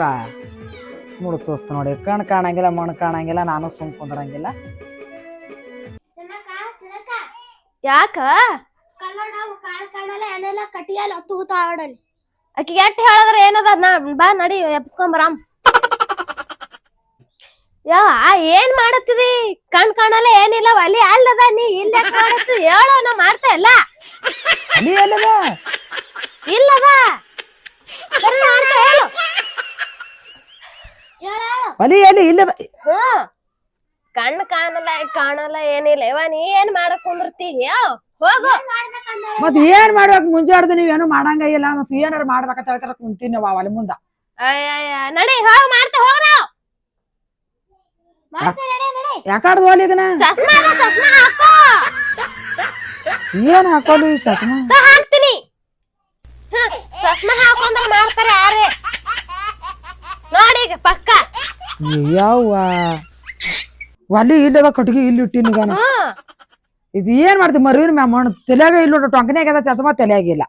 ಇವ ಮುಡು ತೋಸ್ತ ನೋಡಿ. ಕಣ್ ಕಾಣಂಗಿಲ್ಲ ಮಣ್ ಕಾಣಂಗಿಲ್ಲ ನಾನು ಸುಮ್ ಕುಂದ್ರಂಗಿಲ್ಲ. ಯಾಕ? ಆಕಿಗೆ ಎಷ್ಟ್ ಹೇಳಿದ್ರ ಏನದ? ನಾ ಬಾ ನಡಿ ಎಪ್ಸ್ಕೊಂಬರಾಮ್ ಯಾ ಏನ್ ಮಾಡತ್ತಿದಿ? ಕಣ್ ಕಾಣಲ್ಲ ಏನಿಲ್ಲ ಅಲ್ಲಿ ಅಲ್ಲದ ನೀ ಇಲ್ಲ ಹೇಳೋ ಹೇಳು ನಾ ಮಾಡ್ತಾ ಇಲ್ಲ ಅಲ್ಲಿ ಎಲ್ಲದ ಇಲ್ಲದ ಸರಿ ಮಾಡ್ತಾ ಹೇಳು ಹೇಳು ಅಲ್ಲಿ ಎಲ್ಲಿ ಇಲ್ಲದ ಹ್ಮ್. ಕಾಣಲ್ಲ ಕಾಣಲ್ಲ ಏನಿಲ್ಲ. ಇವ ನೀ ಏನ್ ಮಾಡಕ್ ಕುಂದಿರ್ತಿ? ಹೇಳು ಹೋಗು. ಮತ್ ಏನ್ ಮಾಡ್ಬೇಕು? ಮುಂಜಾಡ್ದು ನೀವೇನು ಮಾಡಂಗ ಇಲ್ಲ ಮತ್ ಏನಾರ ಮಾಡ್ಬೇಕಂತ ಹೇಳ್ತಾರ ಕುಂತೀನಿ ನಾವು ಅಲ್ಲಿ ಮುಂದ. ಅಯ್ಯಯ್ಯ ನಡಿ ಹೋಗ್ ಮಾಡ್ತಾ ಹೋಗ ನಾವು ಯಾಕಾಡ್ದು ಹೋಲಿಗನ ಚಸ್ಮಾ ಅದ, ಚಸ್ಮಾ ಹಾಕೋ. ಏನ್ ಹಾಕೋದು ಈ ಚಸ್ಮಾ? ತ ಹಾಕ್ತೀನಿ. ಹ್ಮ್, ಚಸ್ಮಾ ಹಾಕೊಂಡ್ರೆ ಮಾಡ್ತಾರೆ ಯಾರೇ ನೋಡಿ ಈಗ ಪಕ್ಕ ಯಾವ ಒಲಿ ಇಲ್ಲದ ಕಟ್ಗಿ ಇಲ್ಲಿ ಇಟ್ಟಿನಿಗಾನ ಹ್ಮ್ ಇದು ಏನ್ ಮಾಡ್ತೀವಿ ಮರುವಿನ ಮ್ಯಾಮ್? ಮಣ್ಣು ತಲೆಯಾಗ ಇಲ್ಲ ಟೊಂಕನ್ಯಾಗ ಅದ ಚತಮ ತಲೆಯಾಗಿಲ್ಲ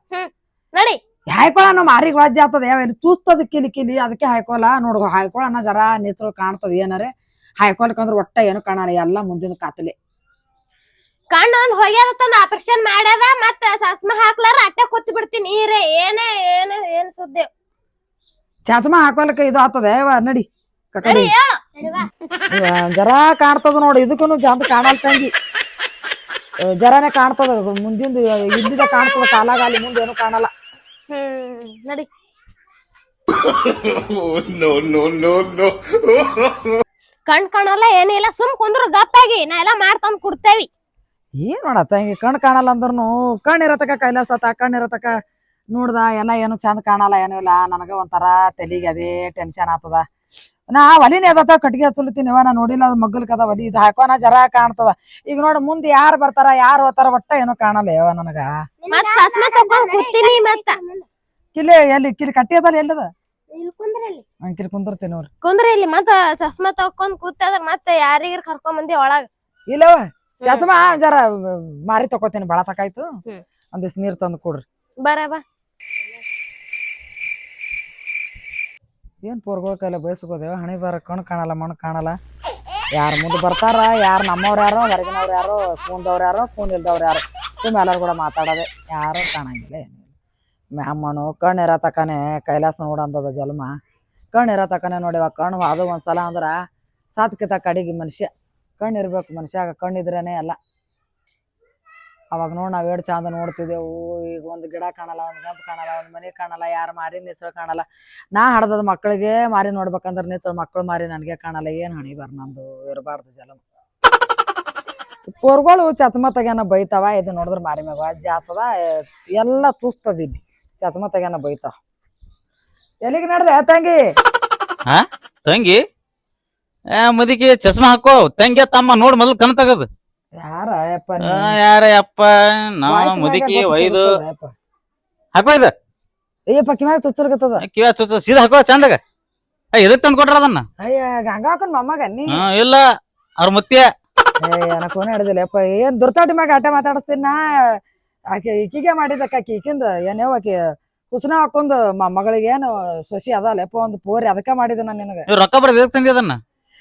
ನಡಿ. ಹಾಯ್ಕೊಳ ನಮ್ಮ ಮಾರಿಗೆ ವಾಜ್ಯ ಆಗ್ತದ. ಯಾವ ತೂಸ್ತದ ಕಿಲಿ ಕಿಲಿ ಅದಕ್ಕೆ ಹಾಯ್ಕೊಳ. ನೋಡು ಹಾಯ್ಕೊಳನ ಜರ ನೆಸರು ಕಾಣ್ತದ ಏನಾರೆ. ಅಂದ್ರೆ ಒಟ್ಟ ಏನು ಕಾಣಲ್ಲ ಎಲ್ಲ ಮುಂದಿನ ಕಾತಲೆ. ಕಣ್ಣು ಒಂದ್ ಹೋಗ್ಯದತ್ತಂದ ಆಪರೇಷನ್ ಮಾಡ್ಯದ ಮತ್ತ ಸಸ್ಮ ಹಾಕ್ಲಾರ ಅಟ್ಟೆ ಕೊತ್ತು ಬಿಡ್ತೀನಿ ನೀರೇ ಏನೇ ಏನೇ ಏನ್ ಸುದ್ದಿ. ಚಸ್ಮಾ ಹಾಕೊಳಕ ಇದು ಆತದ ನಡಿ. ಕಕಡಿ ಜರಾ ಕಾಣ್ತದ ನೋಡಿ ಇದಕ್ಕೂ ಜಂತ ಕಾಣಲ್ ತಂಗಿ. ಜರಾನೆ ಕಾಣ್ತದ ಮುಂದಿಂದ ಇದ್ದಿದ ಕಾಣ್ತದ ಕಾಲಾಗಾಲಿ ಮುಂದೆ ಏನು ಕಾಣಲ್ಲ. ನಡಿ. No. ಕಣ್ ಕಾಣಲ್ಲ ಏನಿಲ್ಲ ಸುಮ್ ಕುಂದ್ರು ಗಪ್ಪಾಗಿ ನಾ ಎಲ್ಲಾ ಮಾಡ್ತಂದ್ ಕೊಡ್ತೇವಿ. ಏನ್ ನೋಡ ತಂಗಿ ಕಣ್ ಕಾಣಲ್ಲ ಅಂದ್ರೂ ಕಣ್ ಇರತಕ ಕೈಲಾಸ ಕಣ್ ಇರತಕ ನೋಡ್ದ ಎಲ್ಲ ಏನು ಚಂದ ಕಾಣಲ್ಲ ಏನೂ ಇಲ್ಲ ನನಗ ಒಂಥರ ತಲಿಗೆ ಅದೇ ಟೆನ್ಷನ್ ಆಗ್ತದ. ನಾ ಒಲಿನೇ ಅದತ್ತ ಕಟ್ಟಿಗೆ ಹಚ್ಚಲತ್ತೀನಿ ನಾ ನೋಡಿಲ್ಲ ಅದು ಮಗ್ಗಲ್ಕದ ಒಲಿ ಇದು ಹಾಕೋನ ಜರ ಕಾಣ್ತದ. ಈಗ ನೋಡ್ ಮುಂದೆ ಯಾರು ಬರ್ತಾರ ಯಾರು ಹೋತಾರ ಒಟ್ಟ ಏನೋ ಕಾಣಲ್ಲ ಯಾವ ನನಗ. ಮತ್ ಚಸ್ಮಾ ತಕೊಂಡ್ ಕೂತೀನಿ ಮತ್ತ. ಕಿಲಿ ಎಲ್ಲಿ ಕಿಲಿ ಕಟ್ಟಿ ಅದಲ್ಲ ಎಲ್ಲದ? ಕಿಲಿ ಕುಂದಿರ್ತೀನಿ ನೋಡ್ರಿ ಕುಂದ್ರಿ ಇಲ್ಲಿ ಮತ್ತ ಚಸ್ಮಾ ತಕೊಂಡ್ ಕೂತಾದ್ರ ಮತ್ತ ಯಾರಿಗಾರ ಕರ್ಕೊಂಡ್ ಬಂದಿ ಒಳಗ. ಇಲ್ಲವ ಚಸ್ಮಾ ಜರ ಮಾರಿ ತಕೋತೀನಿ ಬಾಳ ತಕಾಯ್ತು ಒಂದಿಷ್ಟು ನೀರ್ ತಂದು ಕೊಡ್ರಿ. ಬರ ಬಾ. ಏನ್ ಪೋರ್ಗಳ ಕೈಲ ಬಯಸ್ಕೋದೇವ? ಹಣೆ ಬರ ಕಣ್ ಕಾಣಲ್ಲ, ಮಣ್ಣು ಕಾಣಲ್ಲ. ಯಾರು ಮುಂದೆ ಬರ್ತಾರ, ಯಾರು ನಮ್ಮವ್ರು ಯಾರೋ, ಹೊರಗಿನವ್ರು ಯಾರೋ ಕೂಂದವ್ರು ಯಾರೋ, ಕೂನ್ ಇಲ್ದವ್ರು ಯಾರೋ. ತುಂಬ ಎಲ್ಲಾರು ಕೂಡ ಮಾತಾಡೋದೆ ಯಾರು ಕಾಣಂಗಿಲ್ಲ ಏನಿಲ್ಲ ಮ್ಯಾಮಣ್ಣು ಕಣ್ಣು ಇರೋ ಕೈಲಾಸ ನೋಡಂದದ ಜಲ್ಮ. ಕಣ್ಣು ಇರೋ ನೋಡಿವ ಕಣ್ಣು ಅದು ಒಂದ್ಸಲ ಅಂದ್ರೆ ಸಾತ್ಕಿತ ಕಡಿಗೆ ಮನುಷ್ಯ. ಕಣ್ಣು ಇರ್ಬೇಕು ಮನುಷ್ಯಾಗ ಕಣ್ಣಿದ್ರೇನೆ ಎಲ್ಲ ಅವಾಗ ನೋಡಿ ನಾವು ಎರಡು ಚಂದ ನೋಡ್ತಿದ್ದೆವು. ಈಗ ಒಂದು ಗಿಡ ಕಾಣಲ್ಲ, ಒಂದು ಗಂಪು ಕಾಣಲ್ಲ, ಒಂದು ಮನೆ ಕಾಣಲ್ಲ, ಯಾರು ಮಾರಿ ಹೆಸರು ಕಾಣಲ್ಲ. ನಾ ಹಡ್ದದ ಮಕ್ಕಳಿಗೆ ಮಾರಿ ನೋಡ್ಬೇಕಂದ್ರೆ ನಿಂತ ಮಕ್ಕಳು ಮಾರಿ ನನಗೆ ಕಾಣಲ್ಲ. ಏನು ಹಣಿ ಬರ್ ನಂದು, ಇರಬಾರ್ದು ಜಲ. ಕೋರ್ಗಳು ಚತ್ಮ ತೆಗ್ಯಾನ ಬೈತಾವ, ಇದು ನೋಡಿದ್ರೆ ಮಾರಿ ಮ್ಯಾಗ ಅಜ್ಜ ಆತದ. ಎಲ್ಲ ತೂಸ್ತದ ಇಲ್ಲಿ ತೆಗ್ಯಾನ ಬೈತಾವ ಎಲ್ಲಿಗೆ ನಡ್ದೆ, ತಂಗಿ? ತಂಗಿ? ಮದಿಗೆ ಚಸ್ಮಾ ಹಾಕೋ, ತಂಗಿ ತಮ್ಮ ನೋಡ್ ಮೊದಲು ಕಣ್ ತಗದು. ಆ, ಯಾರ ಯಪ್ಪ ನಾವ್ ಮುದುಕಿ ಒಯ್ದು. ಹಾಕೋ ಇದ. ಅಯ್ಯಪ್ಪ ಕಿವ್ಯಾಗ ಚುಚ್ಚರ್ಗತ್ತದ? ಕಿವ ಚುಚ್ಚ? ಸೀದಾ ಹಾಕೋ ಚಂದಾಗ. ಎದಕ್ ತಂದ್ ಕೊಟ್ರ ಅದನ್ನ? ಅಯ್ಯ ಗಂಗಾಕನ್ ಮೊಮ್ಮಗ ನೀ? ಹಾ ಇಲ್ಲ. ಅವ್ರ ಮುತ್ಯ ಏ ಫೋನ್ ಹಿಡಿದಿಲ್ಲ ಯಪ್ಪ ಏನ್ ದುರ್ತಾಟಿ ಮ್ಯಾಗ ಆಟ ಮಾತಾಡಿಸ್ತೀನಿ ನಾ? ಆಕೆ ಈಕಿಗೆ ಮಾಡಿದಕ್ಕ ಆಕಿ ಈಕಿಂದ ಏನೇ ಆಕಿ ಕುಸ್ನ ಹಾಕೊಂದು ಮ- ಮಗಳಿಗೆ ಏನು ಸೊಸಿ ಅದಲ್ಲ ಯಪ್ಪ ಒಂದು ಪೋರಿ ಅದಕ್ಕ ಮಾಡಿದ ನಾನು ನಿನಗ. ಇವ್ ರೊಕ್ಕ ಬರೋದ್ ಎದಕ್ ತಂದಿ ಅದನ್ನ?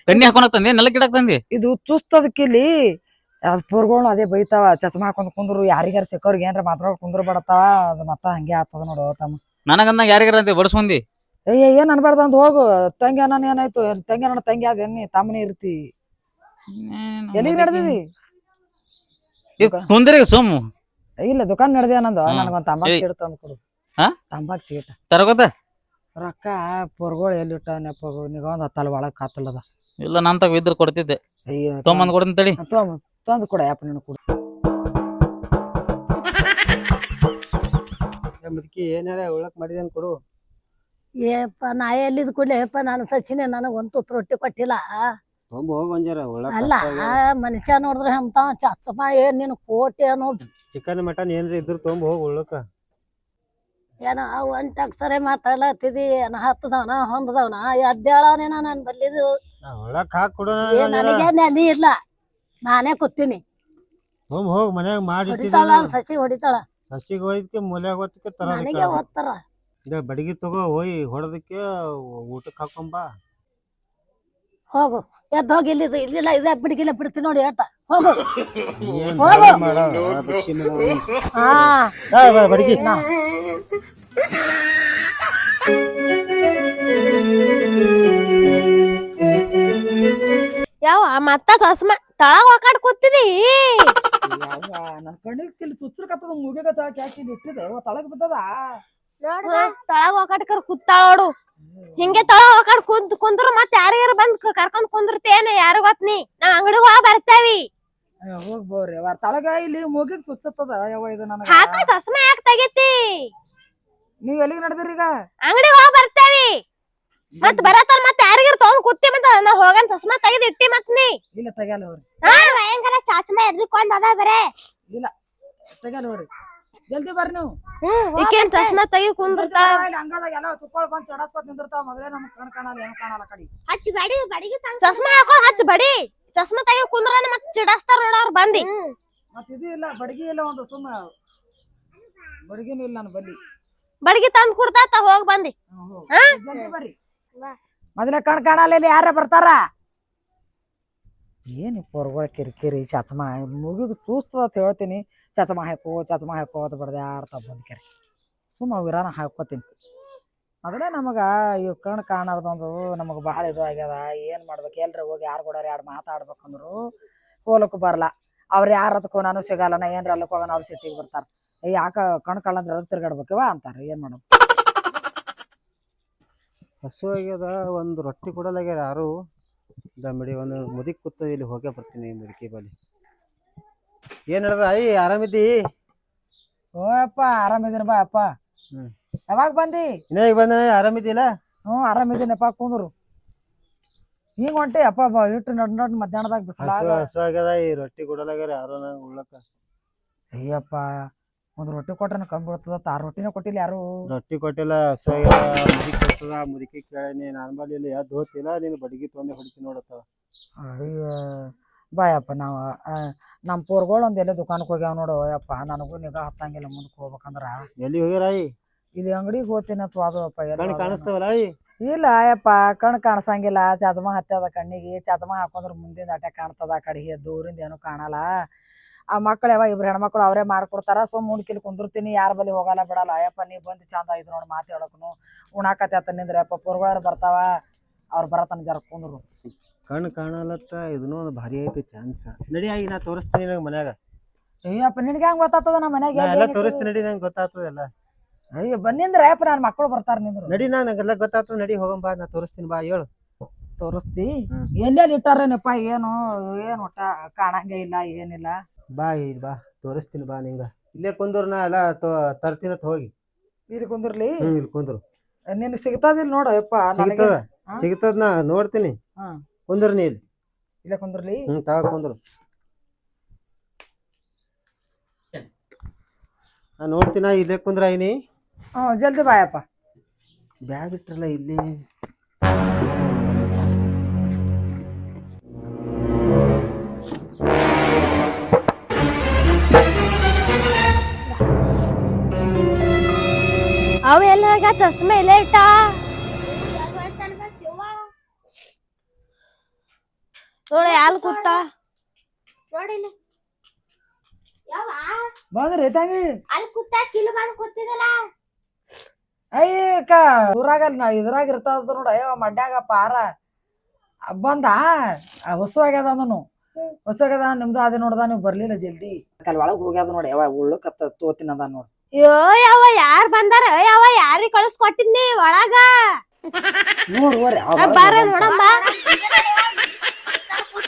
ಕನ್ನಿ ಹಾಕೊಳಕ್ ತಂದಿ? ನೆಲಕ್ ಗಿಡಕ್ ತಂದಿ? ಇದು ತುಸ್ತದಕ್ಕಿಲ್ಲಿ ಕಿಲಿ ಅದ್ ಪೂರ್ಗಳು ಅದೇ ಬೈತಾವ ಚಸ್ಮಾ ಹಾಕೊಂಡ್ ಕುಂದ್ರು ಯಾರಿಗಾರ ಸಿಕ್ಕವ್ರಿಗೆ ಏನ್ರ ಮಾತಾಡ್ ಕುಂದ್ರು ಬಡತಾವ ಅದು ಮತ್ತ ಹಂಗೆ ಆಗ್ತದ ನೋಡು ತಮ್ಮ. ನನಗಂದ ಯಾರಿಗಾರ ಅಂತ ಬಡಸ್ಕೊಂದಿ ಅಯ್ಯ ಏನ್ ಅನ್ಬಾರ್ದ ಅಂತ ಹೋಗು ತಂಗಿ ಅನ್ನ ಏನಾಯ್ತು ತಂಗಿ ಅನ್ನ ತಂಗಿ ಅದ ಎನ್ನಿ ತಮ್ಮನೇ ಇರ್ತಿ. ಎಲ್ಲಿಗೆ ನಡೆದಿದಿ? ಕುಂದ್ರಿ ಸುಮ್. ಇಲ್ಲ ದುಕಾನ್ ನಡೆದಿ ಅನ್ನಂದು. ನನಗೊಂದ್ ತಂಬಾಕ್ ಚೀಟ್ ತಂದು ಕೊಡು. ಹಾ? ತಂಬಾಕ್ ಚೀಟ. ತರಗೋತ ರೊಕ್ಕ ಪೊರ್ಗಳು ಎಲ್ಲಿಟ್ಟ ನೆಪ ನಿಗೊಂದ್ ಹತ್ತಲ್ ಒಳಗ್ ಕಾತಲ್ಲದ ಇಲ್ಲ ನಾನ್ ತಗ ಇದ್ರ ಕೊಡ್ತಿದ್ದೆ. ಅಯ್ಯೋ ತೊಂಬಂದ್ ಕೊಡ್ತೀನಿ ತಡಿ. ತೊಂಬ ತಂದು ಕೊಡ ಯಪ್ಪ ನೀನು ಕೊಡು. ಮುದುಕಿ ಏನಾರ ಉಳಕ್ ಮಾಡಿದೇನ್ ಕೊಡು. ಏಪ್ಪ ನಾ ಎಲ್ಲಿದ್ ಏಪ್ಪ ನಾನು ಸಚಿನೆ ನನಗೆ ಒಂದು ತುತ್ತು ರೊಟ್ಟಿ ಕೊಟ್ಟಿಲ್ಲ. ತೊಂಬ ಹೋಗ್ ಒಂಜಾರ ಉಳಕ್ ಅಲ್ಲ ಮನುಷ್ಯ ನೋಡಿದ್ರೆ ಅಂತ ಚಚ್ಚಮ ಏನ್ ನೀನು ಕೋಟಿ ಏನೋ ಚಿಕನ್ ಮಟನ್ ಏನ್ರಿ ಇದ್ರ ತೊಂಬ ಹೋಗ ಉಳಕ ಏನೋ ಒಂದ್ ಅಕ್ಷರ ಮಾತಾಡ್ಲತ್ತಿದಿ ಏನ ಹತ್ತದವನ ಹೊಂದದವನ ಎದ್ದೇಳವನೇನ ನಾನು ಬಲ್ಲಿದು. ಉಳಕ್ ಹಾಕ್ ಕೊಡು ನನಗೆ ಇಲ್ಲ. ನಾನೇ ಕೂತೀನಿ. ಹೋಮ್ ಹೋಗ್ ಮನ್ಯಾಗ ಮಾಡಿ ಹೊಡಿತಾಳ ಸಸಿ ಹೊಡಿತಾಳ. ಸಸಿಗೆ ಹೋಯ್ದಕ್ಕೆ ಮೂಲೆ ಹೊತ್ತಕ್ಕೆ ತರ ನನಗೆ ಓದ್ತಾರ ಈಗ ಬಡಗಿ ತಗೋ ಹೋಯ್ ಹೊಡೆದಕ್ಕೆ ಊಟಕ್ಕೆ ಹಾಕೊಂಬ ಹೋಗು. ಎದ್ದು ಹೋಗಿ ಇಲ್ಲಿ ಇಲ್ಲಿಲ್ಲ ಇದೇ ಬಿಡಿಗಿಲ್ಲ ಬಿಡ್ತೀನಿ ನೋಡಿ ಹೇಳ್ತ ಹೋಗು. ಏನ್ ಮಾಡ. ಹಾ. ಆ, ಬಾ, ಬಡಗಿ. ಯಾವ ಮತ್ತ ಚಸ್ಮಾ ತಳಗ ಒಕಾಡ್ ಕೂತಿದಿ? ನನ್ನ ಕಣ್ಣಿಗೆ ಕಿಲ್ ಚುಚ್ಚರ್ಕತ್ತದ ಮುಗಿಗತ್ತ ಕ್ಯಾಕಿ ಬಿಟ್ಟಿದೆ ತಳಗ ಬಿದ್ದದ? ತಳಗ ಒಕಾಡ್ಕರ್ ಕೂತಾಳೋಡು ಹಿಂಗೆ ತಳ ಒಕಾಡ್ ಕುಂತ್ ಕುಂದ್ರ ಮತ್ ಯಾರಿಗಾರ ಬಂದ್ ಕರ್ಕೊಂಡ್ ಕುಂದಿರ್ತೇನೆ ಯಾರು ಗೊತ್ ನೀ? ನಾವ್ ಅಂಗಡಿಗೆ ಹೋಗ ಬರ್ತೇವಿ. ಹೋಗ್ ಬೋರಿ ಅವ್ರ ತಳಗ ಇಲ್ಲಿ ಮುಗಿಗ್ ಚುಚ್ಚತ್ತದ? ಯಾವ ಇದು ನನಗ ಹಾಕ ಚಸ್ಮಾ ಯಾಕೆ ತೆಗಿತಿ? ನೀವ್ ಎಲ್ಲಿಗೆ ನಡೆದ್ರಿ ಈಗ? ಅಂಗಡಿಗೆ ಹೋಗ ಬರ್ತೇವಿ. ಮತ್ ಬರತಾರ ಮತ್ ಯಾರಿಗಾರ ತಗೊಂಡ್ ಕುತ್ತಿ ಮತ್ತ ನಾ ಹೋಗನ್ ಚಸ್ಮಾ ತೆಗೆದ್ ಇಟ್ಟಿ ಮತ್ ನೀ. ಇಲ್ಲ ತೆಗಿಯಲ್ಲ ಹೋರಿ ಭಯಂಕರ ಚಾಚಮ ಎದ್ರಿಕೊಂಡ್ ಅದ ಬರೇ. ತೆಗಿಯಲ್ಲ ಹೋರಿ ಜಲ್ದಿ ಬರ್ರಿ ನೀವು. ಈಕೇನ್ ಚಸ್ಮಾ ತೆಗಿ ಕುಂದಿರ್ತಾಳ ಇಲ್ಲಿ ಹಂಗದಾಗ ಎಲ್ಲ ತುಕ್ಕೊಳ್ ಬಂದ್ ಚಡಸ್ಕೊತ್ ನಿಂದಿರ್ತಾವ. ಮೊದಲೇ ನಮ್ಗ್ ಕಣ್ ಕಾಣಲ್ಲ ಏನ್ ಕಾಣಲ್ಲ ಕಡಿ. ಹಚ್ಚ ಬಡಿ ಬಡಿಗೆ ಚಸ್ಮಾ ಹಾಕೊಂಡ್ ಹಚ್ಚ ಬಡಿ. ಚಸ್ಮಾ ತೆಗಿ ಕುಂದ್ರ ಮತ್ ಚಿಡಸ್ತಾರ ನೋಡ ಅವ್ರ ಬಂದಿ. ಮತ್ ಇದು ಇಲ್ಲ ಬಡಗಿ ಇಲ್ಲ ಒಂದು ಸುಮ್ಮ ಬಡಗಿನೂ ಇಲ್ಲ ನನ್ನ ಬಲ್ಲಿ. ಬಡಿಗೆ ತಂದ್ ಕುಡ್ತಾ ಹೋಗ್ ಬಂದಿ. ಹಾ? ಜಲ್ದಿ ಬರ್ರಿ. ಮೊದಲೇ ಕಣ್ ಕಾಣಲ್ಲ ಯಾರ ಬರ್ತಾರ? ಏನು ಪೊರ್ಗಳ ಕಿರಿಕಿರಿ, ಚಚಮ, ಮುಗಿದು ಚೂಸ್ತದ ಅಂತ ಹೇಳ್ತೀನಿ. ಚಚಮ ಹಾಕೋ ಚಚಮ ಹಾಕೋ ಅಂತ ಬರ್ದೆ ಯಾರ್ತ ಬಂದ್ಕೆರಿ ಸುಮ್ಮ ವಿರಾನ ಹಾಕೋತೀನಿ. ಮೊದಲೇ ನಮಗೆ ಈ ಕಣ್ ಕಾಣಾರ್ದೊಂದು ನಮಗೆ ಭಾಳ ಇದು ಆಗ್ಯದ. ಏನು ಮಾಡ್ಬೇಕು? ಎಲ್ರಿ ಹೋಗಿ ಯಾರು ಕೂಡ ಯಾರು ಮಾತಾಡ್ಬೇಕಂದ್ರು ಹೋಲಕ್ಕೂ ಬರಲ್ಲ ಅವ್ರು ಯಾರು ಅದಕ್ಕೂ ನಾನು ಸಿಗಲ್ಲ, ನಾ ಏನ್ರ ಅಲ್ಲಕ್ಕೆ ಹೋಗೋಣ, ಅವ್ರು ಸಿಟ್ಟಿಗೆ ಬರ್ತಾರೆ. ಯಾಕ ಕಣ್ ಕಾಣಂದ್ರೆ ತಿರ್ಗಾಡ್ಬೇಕವ ಅಂತಾರೆ. ಏನು ಮಾಡೋದು? ಹಸು ಆಗ್ಯದ ಒಂದು ರೊಟ್ಟಿ ಕೊಡಲಾಗ್ಯಾರ ಯಾರು? ದಮ್ಮಡಿ ಒಂದು ಮುದಿ ಕೂತ ಇಲ್ಲಿ ಹೋಗೇ ಬರ್ತೀನಿ ಮುದುಕಿ ಬಲಿ ಏನು ಹೇಳ್ದ ಐ ಆರಾಮಿದ್ದಿ? ಓ ಅಪ್ಪ ಆರಾಮಿದ್ದೀನಿ ಬಾ ಅಪ್ಪ. ಹ್ಮ್. ಯಾವಾಗ ಬಂದಿ? ಇನ್ನೇ ಈಗ ಬಂದ ಆರಾಮಿದ್ದಿಲ್ಲ ಹ್ಞೂ ಆರಾಮಿದ್ದೀನಪ್ಪ ಕುಂದ್ರು. ಈಗ ಹೊಂಟಿ ಅಪ್ಪ ಬಾ ಇಟ್ಟು ನಡ್ ನಡ್ ಮಧ್ಯಾಹ್ನದಾಗ ಬಿಸಿಲಾಗ. ಹಸು ಆಗ್ಯದ ಈ ರೊಟ್ಟಿ ಕೊಡಲಾಗ್ಯಾರ ಯಾರು ನಂಗೆ ಉಳ್ಳಕ ಅಯ್ಯಪ್ಪ ಒಂದು ರೊಟ್ಟಿ ಕೊಟ್ರೆ ಕಮ್ಮಿ ಬೀಳ್ತದ? ಆ ರೊಟ್ಟಿನೇ ಕೊಟ್ಟಿಲ್ಲ ಯಾರು? ರೊಟ್ಟಿ ಕೊಟ್ಟಿಲ್ಲ ಮುದುಕಿ ಕೊಡ್ತದ ಮುದುಕಿ ಕೇಳೀನಿ ನಾನು ಬಲ್ಲಿ ಇಲ್ಲಿ ಎದ್ದು ಹೋತಿಲ್ಲ ನೀನು ಬಡಗಿ ತೊಗೊಂಡೆ ಹೊಡಿತೀನಿ ನೋಡತ್ತ ಅಯ್ಯ ಬಾಯಪ್ಪ ನಾವು ನಮ್ಮ ಪೋರ್ಗಳು ಒಂದು ಎಲ್ಲೇ ದುಕಾನಕ್ಕೆ ಹೋಗ್ಯಾವ ನೋಡು ಯಪ್ಪ ನನಗೂ ನಿಗಾ ಹತ್ತಂಗಿಲ್ಲ ಮುಂದಕ್ಕೆ ಹೋಗ್ಬೇಕಂದ್ರ. ಎಲ್ಲಿ ಹೋಗಿರಾಯಿ ಇಲ್ಲಿ ಅಂಗಡಿಗೆ ಹೋಗ್ತೀನಿ ಅಥವಾ ಅದು ಅಪ್ಪ ಎಲ್ಲಿ ಕಾಣಿಸ್ತಾವಲ್ಲ ಇಲ್ಲ ಅಯ್ಯಪ್ಪ ಕಣ್ ಕಾಣಿಸಂಗಿಲ್ಲ ಚಸ್ಮ ಹತ್ತದ ಕಣ್ಣಿಗೆ ಚಸ್ಮ ಹಾಕೊಂಡ್ರೆ ಮುಂದಿನ ಅಟ್ಯಾಕ್ ಕಾಣ್ತದ ಆ ಕಡೆಗೆ ದೂರಿಂದ ಏನು ಕಾಣಲ್ಲ. ಆ ಮಕ್ಳು ಯಾವ ಇಬ್ರು ಹೆಣ್ಮಕ್ಳು ಅವರೇ ಮಾಡ್ಕೊಡ್ತಾರ. ಸೊ ಮುಂಡ್ಕಿಲ್ ಕುಂದಿರ್ತೀನಿ ಯಾರ ಬಳಿ ಹೋಗಲ್ಲ ಬಿಡಲ್ಲ. ಅಯ್ಯಪ್ಪ ನೀ ಬಂದು ಚಂದ ಆಯ್ತು ನೋಡಿ ಮಾತು ಹೇಳಕ್ನು. ಉಣಾಕತೆ ಆತ ನಿಂದ್ರೆ ಅಪ್ಪ ಬರ್ತಾವ ಅವ್ರು ಬರತನ ಜರ ಕುಂದ್ರು. ಕಣ್ಣು ಕಾಣಲತ್ತ ಇದನ್ನೂ ಒಂದು ಭಾರಿ ಐತಿ ಚಾನ್ಸ್. ನಡಿ ಆಗಿ ನಾ ತೋರಿಸ್ತೀನಿ ನಂಗೆ ಮನ್ಯಾಗ. ಅಯ್ಯಪ್ಪ ನಿನಗೆ ಹೆಂಗ್ ಗೊತ್ತಾಗ್ತದ? ನಮ್ಮ ಮನೆಗೆ ನಾ ಎಲ್ಲ ತೋರಿಸ್ತೀನಿ ನಡಿ ನಂಗೆ ಗೊತ್ತಾಗ್ತದ ಎಲ್ಲ. ಅಯ್ಯೋ ಬಂದಿಂದ್ರೆ ಅಯ್ಯಪ್ಪ ನನ್ನ ಮಕ್ಕಳು ಬರ್ತಾರ ನಿಂದ್ರು. ನಡಿ ನಾ ನಂಗೆಲ್ಲ ಗೊತ್ತಾಗ್ತದ. ನಡಿ ಹೋಗಂ ಬಾ ನಾ ತೋರಿಸ್ತೀನಿ ಬಾ ಹೇಳು. ತೋರಿಸ್ತಿ. ಎಲ್ಲೆಲ್ಲಿ ಇಟ್ಟಾರೇನಪ್ಪ ಏನು ಏನು ಒಟ್ಟ ಕಾಣಂಗೆ ಇಲ್ಲ ಏನಿಲ್ಲ. ಬಾ ಇಲ್ಲಿ ಬಾ ತೋರಿಸ್ತೀನಿ ಬಾ ನಿಂಗ. ಇಲ್ಲೇ ಕುಂದ್ರ ನಾ ಎಲ್ಲ ತರ್ತೀನಿ ಅಂತ ಹೋಗಿ. ಇಲ್ಲಿ ಕುಂದ್ರಲಿ? ಹ್ಮ್ ಇಲ್ಲಿ ಕುಂದ್ರು. ನಿನ್ ಸಿಗ್ತದಿಲ್ಲ ನೋಡು ಯಪ್ಪ ನನಗೆ? ಸಿಗ್ತದ? ಹಾ? ಸಿಗ್ತದ ನಾ ನೋಡ್ತೀನಿ. ಹಾ. ಕುಂದ್ರ ನೀ ಇಲ್ಲಿ. ಇಲ್ಲೇ ಕುಂದ್ರಲಿ? ಹ್ಮ್ ತಗ ಕುಂದ್ರು. ನಾ ನೋಡ್ತೀನ ಇಲ್ಲೇ ಕುಂದ್ರ ಐನಿ ಹ್ಞೂ ಜಲ್ದಿ ಬಾಯಪ್ಪ ಬ್ಯಾಗ್ ಇಟ್ರಲ್ಲ ಇಲ್ಲಿ. ಅವ ಎಲ್ಲ ಚಸ್ಮಾ ಇಲ್ಲೇ ಇಟ್ಟ. ನೋಡಿ ಯಾಲ್ ಕೂತ? ನೋಡಿಲಿ ಯಾವ ಬಂದ್ರಿ ತಂಗಿ? ಅಲ್ಲಿ ಕುತ್ತ ಕಿಲು ಬಂದ್ ಕೂತಿದಲ್ಲ ಅಯ್ಯಕ್ಕ ಊರಾಗ ನಾ ಇದ್ರಾಗ ಇರ್ತದ ನೋಡ. ಅಯ್ಯೋ ಮಡ್ಯಾಗ ಪಾರ. ಬಂದ? ಹೊಸ ಆಗ್ಯದ ಅಂದನು. ಹೊಸ ಆಗ್ಯದ ನಿಮ್ದು ಅದೇ ನೋಡ್ದ ನೀವು ಬರ್ಲಿಲ್ಲ ಜಲ್ದಿ. ಅಲ್ಲಿ ಒಳಗ್ ಹೋಗ್ಯದ ನೋಡಿ. ಯಾವ ಉಳ್ಳಕತ್ತ ತೋತಿನದ ಅದ ನೋಡ್. ಯೋ ಯಾವ ಯಾರ್ ಬಂದಾರ? ಯಾವ ಯಾರಿಗ್ ಕಳಿಸ್ಕೊಟ್ಟಿದ್ನಿ ಒಳಗ? ಬಾರ ನೋಡಮ್ಮ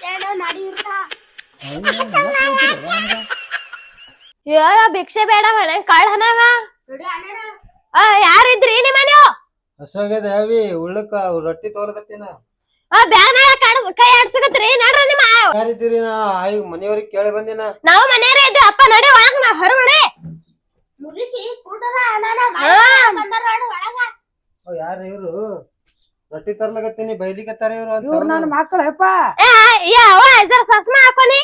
ಅಯ್ಯೋ ನಡಿ ಇರ್ತಾ ಯೋ ಭಿಕ್ಷೆ ಬೇಡ ಮನೆ ಕಾಳ ಹನವ ಯಾರಿದ್ರಿ ನಿಮ್ಮ ನೀವು ಯಾವಿ ಉಳ್ಳಕ್ಕ ರೊಟ್ಟಿ ತೋಲಕತ್ತೀನ ಆ ಕೈ ಆಡ್ಸಕತ್ರಿ? ನೋಡ್ರಿ ನಿಮ್ಮ ಯಾರಿದ್ದೀರಿ ನಾ? ಆಯ್ ಮನೆಯವ್ರಿಗೆ ಕೇಳಿ ಬಂದಿನ. ನಾವು ಮನೆಯವ್ರ ಇದ್ದೀವಿ. ಅಪ್ಪ ನಡಿ ಒಳಗ್ ನಾ ಹೊರ ನೋಡಿ. ಯಾರು ಇವ್ರು? ರೊಟ್ಟಿ ತರ್ಲಕತ್ತೀನಿ ಬೈಲಿಕತ್ತಾರ ಇವ್ರು ಅಂತ ಇವ್ರು ನನ್ನ ಮಕ್ಕಳಪ್ಪ ಯಾವ ಜರ ಸಸ್ಮ ಹಾಕೋನಿ.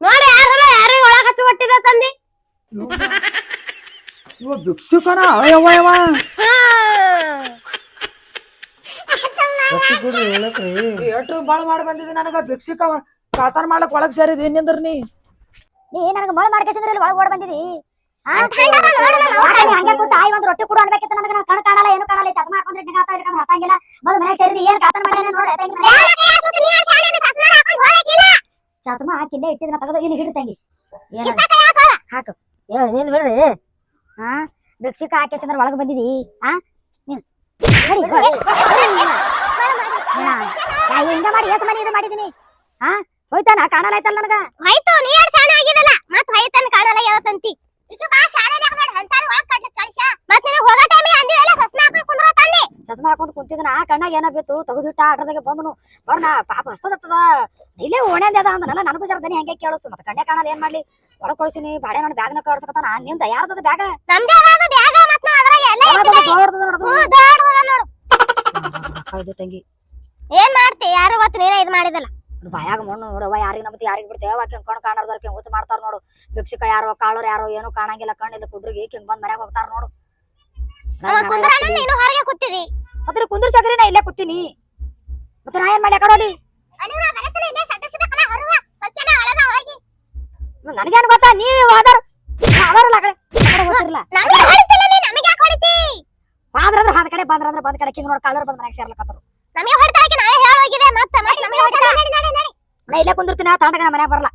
ನೋಡಿ ಯಾರು ಯಾರಿಗೆ ಒಳಗ ಹಚ್ಚಿ ಕೊಟ್ಟಿದ ತಂದಿ? ಇವ ಭಿಕ್ಷುಕನ ಅಯ್ಯವ್ವ ಯವ್ವ ರೊಟ್ಟಿ ಕೊಡ್ರಿ ಹೇಳಕ್ರಿ ಎಷ್ಟು ಬಾಳ್ ಮಾಡಿ ಬಂದಿದ್ದೆ ನನಗ ಭಿಕ್ಷುಕ ಕಾತಾರ ಮಾಡಕ್ ಒಳಗ್ ಸೇರಿದ್ ಏನಿಂದ್ರ ನೀ. ನೀ ನನಗೆ ಮೊಳ ಮಾಡ್ಕೇಸಂದ್ರೆ ಇಲ್ಲಿ ಒಳಗೆ ಓಡ್ ಬಂದಿದಿ ಹಂಗೆ ಕೂತ ಆಯ್ ಒಂದ್ ರೊಟ್ಟಿ ಕೊಡು ಅನ್ಬೇಕಿತ್ತು ನನಗೆ ನಾನು ಕಣ್ ಕಾಣಲ್ಲ ಏನು ಕಾಣಲ್ಲ ಚಸ್ಮಾ ಹಾಕೊಂಡ್ರೆ ನಿಂಗೆ ಆತ ಇರ್ಕೊಂಡು ಹತ್ತಂಗಿಲ್ಲ ಬಂದ್ ಮನೆಗೆ ಸೇರಿದಿ ಏನ್ ಕಾತನ ಮಾಡ್ಯಾನ ನೋಡ ಚಸ್ಮಾ ಹಾಕಿಲ್ಲೇ ಇಟ್ಟಿದ್ರೆ ತೆಗೆದು ಇಲ್ಲಿ ಹಿಡಿ ತಂಗಿ ಏನ ಹಾಕು ಏ ನೀನ್ ಬಿಡ್ರಿ ಹಾ ಬಿಕ್ಸಿಕ ಹಾಕೇಸಂದ್ರೆ ಒಳಗೆ ಬಂದಿದಿ ಆ ನೀನ್. ಹಿಂಗ ಮಾಡಿ ಎಸ್ ಮನೆ ಇದು ಮಾಡಿದೀನಿ ಹಾ ಹೋಯ್ತಾನ? ಕಾಣಲ್ಲ ಆಯ್ತಲ್ಲ ನನಗ? ಹೋಯ್ತು ನೀ ಯಾರು ಶಾಣೆ ಆಗಿದಲ್ಲ ಮತ್ ಹೋಯ್ತಾನ ಕಾಣಲ್ಲ ಯಾವತ್ತಂತಿ ಈಗ ಬಾ ಶಾಣೆ ನೋಡಿ ಹಂತಾರಿ ಒಳಗ್ ಕಟ್ಲಿಕ್ ಕಳ್ಸ ಮತ್ ನಿನಗ್ ಹೋಗೋ ಟೈಮಿಗೆ ಅಂದಿದಲ್ಲ ಸಸ್ಮಾ ಹಾಕೊಂಡ್ ಕುಂದ್ರ ತಂದೆ ಚಸ್ಮಾ ಹಾಕೊಂಡ್ ಕುಂತಿದ್ನ ಕಣ್ಣಾಗ ಏನ ಬಿತ್ತು ತೆಗೆದಿಟ್ಟ ಆಟದಾಗ ಬಂದನು. ಬರ್ನ ಪಾಪ ಹಸ್ತದತ್ತದ. ಇಲ್ಲೇ ಓಣ್ಯಾಂದ ಅದ ಅಂದನಲ್ಲ ನನಗೂ ಜರ ದನಿ ಹಂಗೆ ಕೇಳಿಸ್ತು. ಮತ್ತೆ ಕಣ್ಣೆ ಕಾಣಲ್ಲ ಏನ್ ಮಾಡ್ಲಿ? ಒಳಗ್ ಕಳ್ಸಿನಿ ಬಾಡೆ ನಾನು ಬ್ಯಾಗ್ನ ಕಳ್ಸಕತ್ತಾನ ನಿಂದ ಯಾರ್ದದ ಬ್ಯಾಗ? ನಮ್ದೇ ಅದ ಬ್ಯಾಗ ಮತ್ ನಾವ್ ಅದ್ರಾಗ ಎಲ್ಲ ನೋಡು. ಹೌದು ತಂಗಿ. ಏನ್ ಮಾಡ್ತಿ? ಯಾರು ಗೊತ್ತು ನೀನೇ ಇದ್ ಮಾಡಿದಲ್ಲ ಬಾಯಾಗ ಮಣ್ಣು ನೋಡವ್ವ ಯಾರಿಗ ನಮ್ಮ ಯಾರಿಗ ಬಿಡ್ತೇವೆ ಆಕೆ ಕಣ್ ಕಾಣಾರ್ದವ್ರ ಹುಚ್ಚ ಮಾಡ್ತಾರ ನೋಡು. ಭಿಕ್ಷಕ ಯಾರೋ ಕಾಳೋರು ಯಾರೋ ಏನೋ ಕಾಣಂಗಿಲ್ಲ ಕಣ್ಣಿಲ್ಲ ಕುಡ್ರಿಗೆ ಹಿಂಗ್ ಬಂದು ಮನ್ಯಾಗ ಹೋಗ್ತಾರ ನೋಡು. ನೀನು ಹೊರಗೆ ಕೂತಿದಿ. ಮತ್ತೆ ಕುಂದ್ರ ಸಗರಿ ನಾ ಇಲ್ಲೇ ಕೂತೀನಿ. ಮತ್ತೆ ನಾ ಏನ್ ಮಾಡಿ ಆ ನನಗೇನು ಗೊತ್ತಾ? ನೀವ್ ಹೋದಾರ. ಕಡೆ. ಕಡೆ ಬಾದ್ರಂದ್ರ ಕಡೆ ಬಂದ್ರಂದ್ರ ಬಂದ್ ಕಡೆ. ಕಿಂಗ್ ನೋಡ್ ಕಾಳರ್ ಬಂದ್ ಮನೆಗೆ ಸೇರ್ಲಕ್ಕ ನಮಗೆ ನಾವೇ ಮತ್ತೆ ಮತ್ತ ನಮಗೆ ಹೊಡಿತಾಳ ನಾ ಇಲ್ಲೇ ಕುಂದಿರ್ತೀನಿ? ತಾಂಡಗ ನಾ ಮನ್ಯಾಗ ಬರಲ್ಲ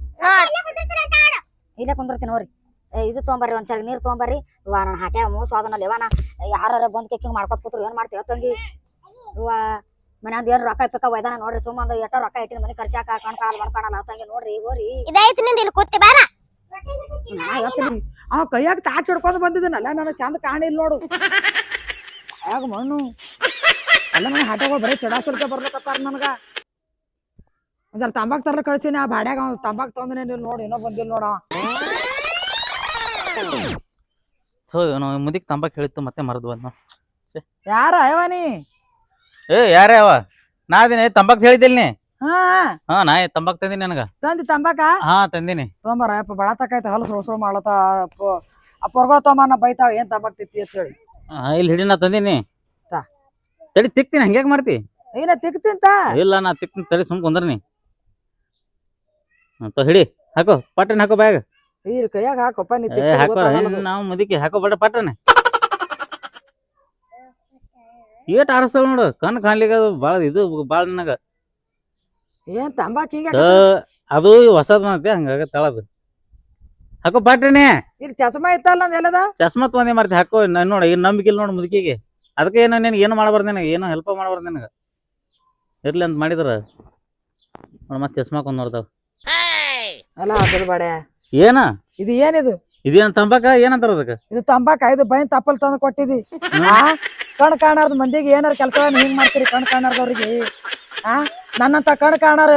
ಇಲ್ಲೇ ಕುಂದಿರ್ತೀನಿ ನೋಡ್ರಿ. ಇದು ತೊಗೊಂಬರ್ರಿ ಒಂದ್ ಸಲ ನೀರ್ ತೊಗೊಂಬರ್ರಿ. ಇವ ನನ್ನ ಹಾಟೆ ಮೋಸ ಅದನ್ನಲ್ಲಿ ಇವ ನಾ ಯಾರ ಬಂದ್ ಕೆಕ್ಕಿಂಗ್ ಮಾಡ್ಕೊತ ಕೂತ್ರು ಏನ್ ಮಾಡ್ತೀವಿ ತಂಗಿ ಇವ ಮನ್ಯಾಗ ಏನ್ ರೊಕ್ಕ ಪಿಕ್ಕ ಒಯ್ದಾನ ನೋಡ್ರಿ ಸುಮ್ಮಂದ ಎಷ್ಟೋ ರೊಕ್ಕ ಇಟ್ಟಿನ ಮನೆ ಖರ್ಚಾಕ ಕಣ್ ಕಾಲ್ ಮಾಡ್ಕೊಳಲ್ಲ ತಂಗಿ ನೋಡ್ರಿ ಹೋರಿ ಇದೈತಿ ನಿಂದ ಇಲ್ಲಿ ಕೂತಿ ಬಾರ. ಅವ ಕೈಯಾಗ ತಾಚ್ ಹಿಡ್ಕೊಂಡ್ ಬಂದಿದ್ದನಲ್ಲ ನನಗೆ ಚಂದ ಕಾಣಿಲ್ಲ ನೋಡು. ಕೈಯಾಗ ಮಣ್ಣು? ಎಲ್ಲ ನನ್ನ ಹಾಟೋಗ ಬರೀ ಚಡಾಸಲ್ಕೆ ಬರ್ಲಕತ್ತಾರ ನನಗ ಒಂದ್ಸಲ ತಂಬಾಕ್ ತರ್ಲ ಕಳ್ಸೀನಿ ಆ ಬಾಡ್ಯಾಗ ಅವ್ನು ತಂಬಾಕ್ ತಂದ್ರೆ ನೀವು ನೋಡಿ ಏನೋ ಬಂದಿಲ್ಲ ನೋಡ ನಾವು ಮುದಿಕ್ ತಂಬಾಕ್ ಹೇಳಿತ್ತು ಮತ್ತೆ ಮರದ್ ಬಂದ್ ಯಾರ ಅಯ್ಯವ ನೀ ಏ ಯಾರೇ ಅವ ನಾ ಅದೇನೆ ತಂಬಾಕ್ ಹೇಳಿದ್ದಿಲ್ಲ ನೀ ಹಾ ಹಾ ನಾ ಏ ತಂಬಾಕ್ ತಂದಿನಿ ನನಗ ತಂದಿ ತಂಬಾಕ ಹಾ ತಂದಿನಿ ತೊಂಬರ ಯಪ್ಪ ಬಳತಕೈತೆ ಹೊಲಸು ಹೊಲಸು ಮಾಡತ್ತ ಆ ತೊಂಬ ನಾ ಬೈತಾವ ಏನ್ ತಂಬಾಕ್ ತಿತ್ತಿ ಅಂತ ಹೇಳಿ ಹಾ ಇಲ್ಲಿ ಹಿಡಿ ನಾ ತಂದಿನಿ. ತಡಿ ತಿಕ್ತೀನಿ ಹಂಗ್ಯಾಕ್ ಮಾಡ್ತಿ? ಏನ ತಿಕ್ತಿಂತ ಇಲ್ಲ ನಾ ತಿಕ್ತೀನಿ ತಡಿ ಸುಮ್ ಕುಂದ್ರನಿ ಅಂತ ಹಿಡಿ ಹಾಕೋ ಪಟ್ಟಣ ಹಾಕೋ ಬ್ಯಾಗ್. ಈ ಕೈಯಾಗ ಹಾಕೋಪ್ಪ ನೀ ಏ ಹಾಕೋ ಗೊತ್ತಾಗಲ್ಲ ಅದು. ನಾವು ಮುದಿಕಿ ಹಾಕೋ ಬಡ ಪಟ್ಟಣ ಏಟ್ ಆರಿಸ್ತಾಳ ನೋಡು ಕಣ್ ಕಾಣ್ಲಿಕ್ಕೆ ಅದು ಬಾಳ ಇದು ಬಾಳ ನನಗ. ಏನ್ ತಂಬಾಕ್ ಹಿಂಗ ಅದು ಹೊಸದ್ ಬಂದೈತಿ ಹಂಗಾಗ ತಳದು ಹಾಕೋ ಪಾಟ್ರಿನೇ. ಇಲ್ಲಿ ಚಸ್ಮಾ ಇತ್ತಲ್ಲ ನಂದ್ ಎಲ್ಲದ? ಚಸ್ಮಾ ತಂದೇ ಮಾಡ್ತಿ ಹಾಕೋ ನನ್ ನೋಡ ಏನ್ ನಂಬಿಕೆ ಇಲ್ಲ ನೋಡು ಮುದುಕಿಗೆ. ಅದಕ್ಕೆ ಏನೋ ನಿನಗೆ ಏನು ಮಾಡಬಾರ್ದು ನಿನಗೆ? ಏನೋ ಹೆಲ್ಪ್ ಮಾಡಬಾರ್ದು ನಿನಗೆ? ಇರ್ಲಿ ಅಂತ ಮಾಡಿದ್ರ? ನೋಡ ಮತ್ತೆ ಚಸ್ಮಾ ಕೊಂದ್ ನೋಡ್ತಾವ. ಅಲ್ಲ ಅದ್ರ ಬಾಡೆ. ಏನ? ಇದು ಏನಿದು? ಇದೇನ್ ತಂಬಾಕ? ಏನಂತಾರ ಅದಕ್ಕೆ? ಇದು ತಂಬಾಕ ಇದು ಬೈನ್ ತಪ್ಪಲ್ ತಂದು ಕೊಟ್ಟಿದಿ. ಆ? ಕಣ್ ಕಾಣಾರ್ದ ಮಂದಿಗೆ ಏನಾರ ಕೆಲಸ ಹಿಂಗ್ ಮಾಡ್ತೀರಿ ಕಣ್ ಕಾಣಾರ್ದವ್ರಿಗೆ ಆ? ನನ್ನಂತ ಕಣ್ ಕಾಣಾರ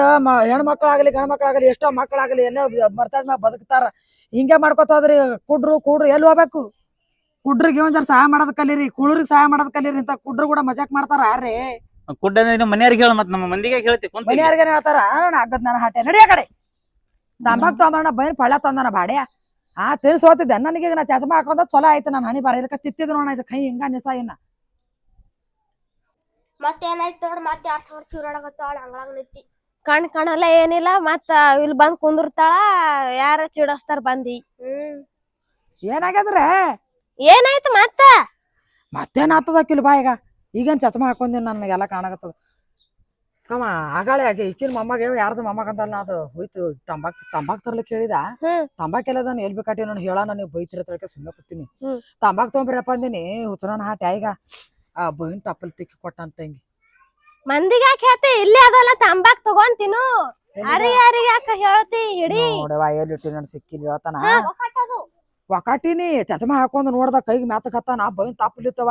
ಹೆಣ್ಮಕ್ಳಾಗಲಿ ಗಂಡ್ ಮಕ್ಳಾಗಲಿ ಎಷ್ಟೋ ಮಕ್ಕಳಾಗಲಿ ಎಲ್ಲೋ ಬರ್ತದ ಮ್ಯಾಗ ಬದುಕ್ತಾರ. ಹಿಂಗೆ ಮಾಡ್ಕೊತ ಹೋದ್ರಿ ಕುಡ್ರು ಕುಡ್ರು ಎಲ್ಲಿ ಹೋಗ್ಬೇಕು? ಕುಡ್ರಿಗೆ ಒಂದ್ ಜರ ಸಹಾಯ ಮಾಡೋದ್ ಕಲೀರಿ ಕುಳ್ರಿಗೆ ಸಹಾಯ ಮಾಡೋದ್ ಕಲೀರಿ ಅಂತ ಕುಡ್ರು ಕೂಡ ಮಜಾಕ್ ಮಾಡ್ತಾರ ಯಾರೇ ಕುಡ್ಡ ಮನೆಯವ್ರಿಗೆ ಹೇಳ ಮತ್ತೆ ನಮ್ಮ ಮಂದಿಗೆ ಹೇಳ್ತಿ ಕುಂತ ಮನೆಯವ್ರಿಗೆ ಹೇಳ್ತಾರ? ಆಗದ್ ನನ್ನ ಹಾಟೆ ನಡಿಯ ಕಡೆ. ತಂಬಾಕ್ ತೊಗೊಂಬಣ್ಣ ಬೈನ್ ಪಳ್ಳ ತಂದನ ಬಾಡೆ. ಆ ತಿನ್ಸ್ ಹೋತಿದ್ದೆ ನನಗೆ ನಾ ಚಸ್ಮಾ ಹಾಕೊಂಡ ಚಲೋ ಆಯ್ತು ನಾನು ಹನಿ ಬಾರ. ಇದಕ್ಕೆ ತಿತ್ತಿದ್ರು ನೋಡ ಇದು ಕೈ ಹಿಂಗ ನಿಸ ಇನ್ನ. ಮತ್ತೇನಾಯ್ತು ನೋಡ್ ಮತ್ತೆ ಯಾರ್ ಸಾವಿರ ಚೂರಾಡಕತ್ತಾಳ ಹಂಗಾಗ ನಿಂತಿ. ಕಣ್ ಕಾಣಲ್ಲ ಏನಿಲ್ಲ ಮತ್ತ ಇಲ್ಲಿ ಬಂದ್ ಕುಂದಿರ್ತಾಳ ಯಾರ ಚಿಡಸ್ತಾರ ಬಂದಿ. ಹ್ಮ್. ಏನಾಗ್ಯದ್ರೆ? ಏನಾಯ್ತು ಮತ್ತ? ಮತ್ತೇನ್ ಆತದ ಕಿಲ್ ಬಾ ಈಗ ಈಗೇನ್ ಚಸ್ಮಾ ನನಗೆ ನನಗೆಲ್ಲ ಕಾಣಕತ್ತದ. ಕಮ ಆಗಾಳೆ ಆಗಿ ಈಕಿನ ಮೊಮ್ಮಗ ಯಾರ್ದು ಮೊಮ್ಮಗ ಅಂತಲ್ಲ ಅದು ಹೋಯ್ತು. ತಂಬಾಕ್ ತಂಬಾಕ್ ತರ್ಲಿಕ್ಕೆ ಹೇಳಿದ. ಹ್ಮ್. ತಂಬಾಕ್ ಎಲ್ಲದ ಎಲ್ ಬೇಕಾಟಿ ನಾನು ಹೇಳ ನೀವು ಬೈತಿರ ತರಕ ಸುಮ್ಮನೆ ಕೂತೀನಿ. ಹ್ಮ್. ತಂಬಾಕ್ ತೊಗೊಂಬ್ರಪ್ಪ ಅಂದಿನಿ. ಹುಚ್ಚನ ಹಾಟ ಈಗ ಆ ಬೈನ್ ತಪ್ಪಲ್ ತಿಕ್ಕಿ ಕೊಟ್ಟಂತ ತಂಗಿ. ಮಂದಿಗೆ ಯಾಕೆ ಹೇಳ್ತಿ? ಇಲ್ಲೇ ಅದಲ್ಲ ತಂಬಾಕ್ ತಗೊಂತಿನು. ಯಾರಿಗೆ ಯಾರಿಗೆ ಯಾಕೆ ಹೇಳ್ತಿ? ಹಿಡಿ. ನೋಡವ ಎಲ್ಲಿ ಇಟ್ಟಿ ನಾನು ಸಿಕ್ಕಿಲ್ಲ ಹೇಳ್ತಾನ. ಒಕಾಟಿನಿ ಚಚಮ ಹಾಕೊಂಡು ನೋಡ್ದ ಕೈಗೆ ನಾ ಬೈನ್ ತಾಪಲಿತ್ತವ.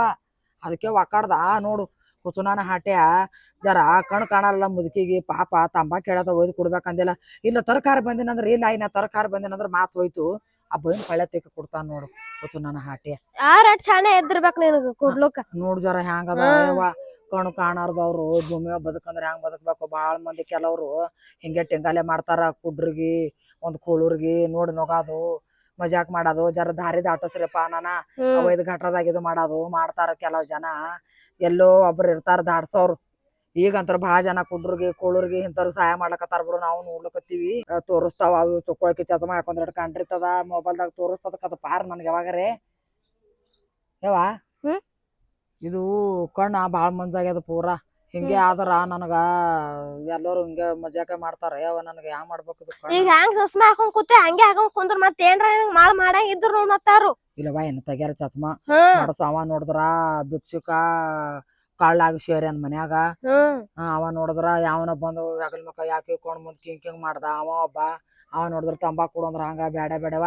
ಅದಕ್ಕೆ ಒಕಾಡ್ದ ನೋಡು ಕುಚುನಾನ ಹಾಟ್ಯ ಜರ ಕಣ್ ಕಾಣಲ್ಲ ಮುದುಕಿಗೆ ಪಾಪ ತಂಬಾಕ್ ಕೇಳದ ಒಯ್ದು ಕೊಡ್ಬೇಕಂದಿಲ್ಲ. ಇಲ್ಲ ತರಕಾರಿ ಬಂದಿನಂದ್ರೆ ಇಲ್ಲ ಇನ್ನ ತರಕಾರಿ ಬಂದಿನಂದ್ರೆ ಮಾತು ಹೋಯ್ತು. ಆ ಬೈನ್ ಪಳ್ಳೆ ತೆಕ್ಕ ಕೊಡ್ತಾನ ನೋಡು ಕುಚುನಾನ ಹಾಟ್ಯ. ಯಾರ ಚಾಣೆ ಎದ್ದಿರ್ಬೇಕ್ ನಿನಗ ಕುಡ್ಲುಕ? ನೋಡು ಜರ ಹ್ಯಾಂಗದ. ಕಣ ಕಣ್ ಕಾಣಾರ್ದವ್ರು ಭೂಮಿ ಬದುಕಂದ್ರೆ ಹೆಂಗ್ ಬದುಕ್ಬೇಕು? ಭಾಳ ಮಂದಿ ಕೆಲವರು ಹಿಂಗೆ ಟಿಂಗಾಲೆ ಮಾಡ್ತಾರ ಕುಡ್ರಿಗೆ ಒಂದು ಕೋಳೂರ್ಗಿ ನೋಡಿ ನೊಗಾದು. ಮಜಾಕ್ ಮಾಡೋದು ಜರ ದಾರಿ ದಾಟೋಸ್ರಿಪ್ಪ ನಾನ ಹ್ಮ್. ಅವೈದ್ ಘಟ್ರದಾಗ ಇದು ಮಾಡೋದು ಮಾಡ್ತಾರ ಕೆಲವು ಜನ. ಎಲ್ಲೋ ಒಬ್ರು ಇರ್ತಾರ ದಾಡ್ಸೋರು ಈಗಂತರ ಬಹಳ ಜನ ಕುಡ್ರಿಗೆ ಕೋಳರ್ಗೆ ಇಂಥವ್ರು ಸಹಾಯ ಮಾಡ್ಲಕತ್ತಾರ ಬರು ನಾವು ನೋಡ್ಲಕತ್ತೀವಿ. ತೋರಿಸ್ತಾವ ಅವು ಚೊಕ್ಕೊಳಕ್ಕೆ ಚಸಮ ಹಾಕೊಂಡ್ ಎರಡು ಕಂಡ್ರಿತದ ಮೊಬೈಲ್ದಾಗ ತೋರಿಸ್ತದ ಪಾರ್ ನನ್ಗೆ ಯಾವಾಗರೆ. ಯಾವ ಇದು ಕಣ್ಣ ಭಾಳ ಮಂಜಾಗ್ಯದ ಪೂರಾ. ಹಿಂಗೆ ಆದ್ರ ನನಗ ಎಲ್ಲರೂ ಹಿಂಗೆ ಮಜಾಕ ಮಾಡ್ತಾರ ಯಾವ ನನಗೆ ಯಾವ ಮಾಡ್ಬೇಕು ಇದು? ಈಗ ಹೆಂಗ್ ಚಸ್ಮಾ ಹಾಕೊಂಡ್ ಕೂತೆ ಹಂಗೆ ಹಾಕೊಂಡ್ ಕುಂದ್ರ ಮತ್ತೆ ಏನ್ರ ಹಿಂಗ್ ಮಾಳ್ ಮಾಡಂಗ್ ಇದ್ರು ಮತ್ತಾರು ಇಲ್ಲವಾ ಏನ ತೆಗ್ಯಾರ ಚಸ್ಮಾ. ಹ್ಮ್. ಮಾಡಸ ಅವ ನೋಡಿದ್ರ ಭಿಕ್ಷುಕ ಸೇರಿ ಸೇರ್ಯಾನ ಮನ್ಯಾಗ. ಹ್ಮ್. ಆ, ಅವ ನೋಡಿದ್ರ ಯಾವನ ಬಂದು ಹಗಲ್ ಮಕ್ಕ ಯಾಕೆ ಕೊಂಡ್ ಮುಂದ್ ಕಿಂಗ್ ಕಿಂಗ್ ಮಾಡ್ದ ಅವ ಒಬ್ಬ. ಅವ ನೋಡಿದ್ರ ತಂಬಾಕ್ ಕೊಡಂದ್ರ ಹಂಗ ಬ್ಯಾಡ ಬೇಡವ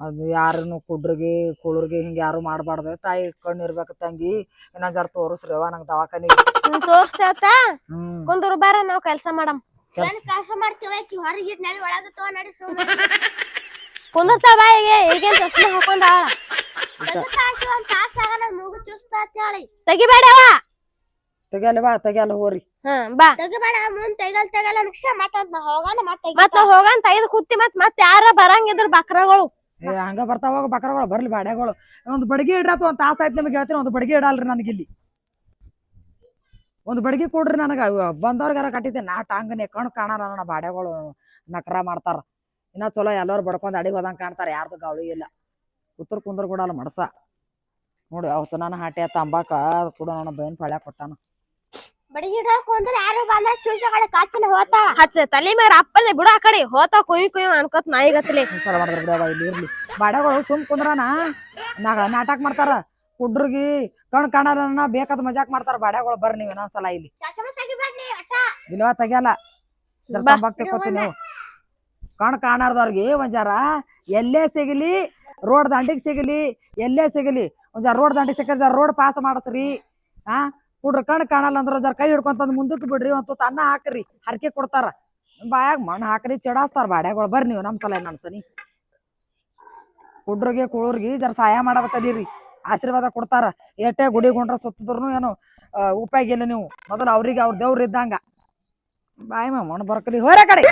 ಅದು ಯಾರನ್ನು ಕುಡ್ರಿಗೆ ಕುಳ್ರಿಗೆ ಹಿಂಗ ಯಾರು ಮಾಡ್ಬಾರ್ದು. ತಾಯಿ ಕಣ್ಣು ಇರ್ಬೇಕು ತಂಗಿ ಇನ್ನೊಂದ್ ಜರ ತೋರಿಸ್ರಿ ಅವ್ವ ನಂಗೆ ದವಾಖಾನಿ ಹ್ಮ್ ತೋರ್ಸ್ತೇವತ್ತ ಹ್ಮ್. ಕುಂದ್ರು ಬಾರ ನಾವ್ ಕೆಲ್ಸ ಮಾಡಮ್. ಕೆಲ್ಸ. ಕೆಲಸ ಮಾಡ್ತೀವಿ? ಹೊರಗೆ ನಡಿ ಒಳಗ ತೋ ನಡಿ ಕುಂದಿರ್ತಾವ ಬಾಯಿಗೆ ಈಗೇನ್ ಚಸ್ಮೆ ಹಾಕೊಂಡ ಒಂದ್ ತಾಸ ಆಗಲ್ಲ ಮೂಗು ಚುಸ್ತಾ ಹೇಳಿ ತೆಗಿಬೇಡವ ತೆಗಿಯಲ್ಲ ಬಾ ತೆಗಿಯಲ್ಲ ಹೋರಿ. ಹ್ಮ್ ಬಾ. ತೆಗಬೇಡ ಮುಂದ್ ತೆಗಲ್ ತೆಗಲ್ ಅನ್ಕ್ಷ ಮತ್ತ ಹೋಗೋಣ ಮತ್ತೆ ಮತ್ತ ಹೋಗನ್ ತೆಗೆದು ಕುತ್ತಿ ಮತ್ ಮತ್ ಯಾರ ಬರಂಗಿದ್ರ ಬಕ್ರಗಳು. ಏ, ಹಂಗ ಬರ್ತಾವ ಹೋಗ ಬಕರಗಳು, ಬರ್ಲಿ ಬಾಡ್ಯಾಗಳು. ಒಂದು ಬಡಗಿ ಇಡ್ರಾತು ಒಂದು ತಾಸ ಆಯ್ತು ನಿಮಗೆ ಹೇಳ್ತೀನಿ, ಒಂದು ಬಡಗಿ ಇಡಲ್ರಿ ಇಲ್ಲಿ. ಒಂದು ಬಡಗಿ ಕೊಡ್ರಿ ನನಗೆ. ಬಂದವ್ರಿಗಾರ ಕಟ್ಟಿದ್ದೆ ನಾ ಟಾಂಗನೆ ಕಣ್ ಕಾಣಾರ ನನ್ನ ಬಾಡ್ಯಾಗಳು ನಕರ ಮಾಡ್ತಾರ. ಇನ್ನ ಚಲೋ ಎಲ್ಲರೂ ಬಡ್ಕೊಂಡು ಅಡಿಗೆ ಹೋದಂಗೆ ಕಾಣ್ತಾರೆ, ಯಾರ್ದು ಗಾಳಿ ಇಲ್ಲ. ಉತ್ತರ ಕುಂದ್ರ ಕೊಡಲ್ಲ ಮಡಸ. ನೋಡಿ, ಅವತ್ತು ನಾನು ಹಾಟೆ ತಂಬಾಕ ಕೂಡ ನನ್ನ ಬೈನ್ ಪಳ್ಯ ಕೊಟ್ಟಾನ. ಅಂದ್ರೆ ಯಾರು ಬಂದ ಕಾಚಿನ ಹೋತ ಹಚ್ಚ ತಲೆ ಮೇಲೆ ಅಪ್ಪನೆ ಬಿಡು ಆ ಕಡೆ. ಹೋತ ಕುಯ್ ಕುಯ್ ಅನ್ಕೋತ ನಾಯಿಗತ್ಲೆ ಸಲ ಮಾಡಿದ್ರೆ ಬಿಡವ ಇಲ್ಲಿ ಇರ್ಲಿ. ಬಡಗಳು ಸುಮ್ ಕುಂದ್ರನ ನಾಗ ನಾಟಕ ಮಾಡ್ತಾರ. ಕುಡ್ರಿಗೆ ಕಣ್ ಕಾಣಲ್ಲ ಬೇಕಾದ ಮಜಾಕ್ ಮಾಡ್ತಾರ. ಬಡಗಳು ಬರ್ರಿ ನೀವು ಇನ್ನೊಂದ್ಸಲ ಇಲ್ಲಿ. ಇಲ್ವಾ ತೆಗಿಯಲ್ಲ ನೀವು. ಕಣ್ ಕಾಣಾರ್ದವ್ರಿಗೆ ಒಂಜಾರ ಎಲ್ಲೇ ಸಿಗಲಿ ರೋಡ್ ದಂಡಿಗೆ ಸಿಗಲಿ ಎಲ್ಲೇ ಸಿಗಲಿ ಒಂಜಾರ ರೋಡ್ ದಂಡಿಗೆ ಸಿಕ್ಕ ಜರ ರೋಡ್ ಪಾಸ್ ಮಾಡಸ್ರಿ. ಆ? ಕುಡ್ರ ಕಣ್ ಕಾಣಲ್ಲ ಅಂದ್ರ ಜರ ಕೈ ಹಿಡ್ಕೊಂತಂದ್ ಮುಂದಕ್ಕೆ ಬಿಡ್ರಿ, ಒಂದ್ ತುತ್ತು ಅನ್ನ ಹಾಕ್ರಿ, ಹರಕೆ ಕೊಡ್ತಾರ. ಬಾಯಾಗ ಮಣ್ಣು ಹಾಕ್ರಿ, ಚಡಾಸ್ತಾರ ಬಾಡ್ಯಾಗಳು. ಬರ್ರಿ ನೀವು ನಮ್ ಸಲ ನನ್ಸನಿ ಕುಡ್ರಿಗೆ ಕುಳರ್ಗಿ ಜರ ಸಹಾಯ ಮಾಡೋದ ಕಲೀರಿ ಆಶೀರ್ವಾದ ಕೊಡ್ತಾರ. ಎಟ್ಟೆ ಗುಡಿ ಗುಂಡ್ರ ಸುತ್ತಿದ್ರು ಏನು ಉಪಾಯ ಇಲ್ಲ ನೀವು. ಮೊದಲು ಅವ್ರಿಗೆ ಅವ್ರ ದೇವ್ರು ಇದ್ದಂಗ. ಬಾಯ್ ಮಣ್ಣು ಬರ್ಕ್ರಿ ಹೋರ ಕಡೆ.